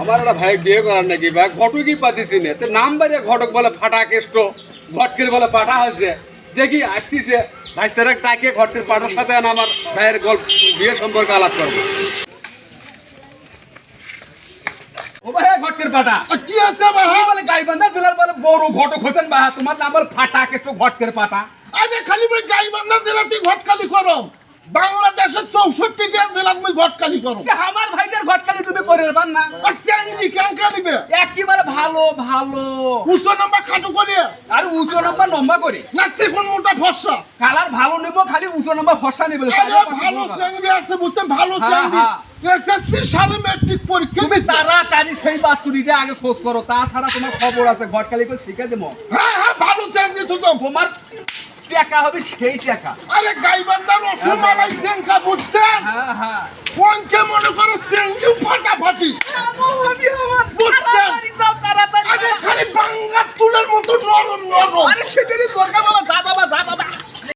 আমার একটা ভাই বিয়ে করার নাকি ভাই ঘটকই পাতিছি না? তো নাম বাড়ি ঘটক বলে ফাটা কেষ্ট ঘটকের বলে পাটা হয়েছে। দেখি আসতিছে ভাই তারা টাকে ঘটকের পাটার সাথে আমার ভাইয়ের গল্প বিয়ে সম্পর্কে আলাপ করব। ফাটা কেষ্ট ঘটকের পাটা। আরে খালি গাইবান্ধা জেলাতে ঘটকালি করো বাংলাদেশের চৌষট্টিটা জেলা তুমি ঘটকালি করো। আমার ভাইটার ঘটকালি তুমি করে পার না। আর চ্যাংরি কেঙ্কা নিবে? একেবারে ভালো ভালো। উঁচু নম্বর খাটো করে। আর উঁচু নম্বর লম্বা করে। নাচতে কোন মোটা ফসা কালার ভালো নেব খালি উঁচু নম্বর ফসা নেবে ভালো চ্যাংরি আছে বুঝছেন ভালো হ্যাঁ, হ্যাঁ। এসএসসি সালে মেট্রিক পরীক্ষা তুমি। তাড়াতাড়ি সেই বাস্তুরিটা আগে খোঁজ করো তাছাড়া তোমার খবর আছে ঘটকালি করে শিখে দেবো। হ্যাঁ হ্যাঁ ভালো তো তো। তোমার টাকা হবে সেই টাকা। আরে গাইবান্ধার রসমালাই চেঙ্কা বুঝছেন? হ্যাঁ হ্যাঁ। কোনকে মনে করে চ্যাংরি ফাটাফাটি। বুঝছেন? আরে খালি বাঙ্গা তুলের মতো নরম নরম। আরে সেটারই দরকার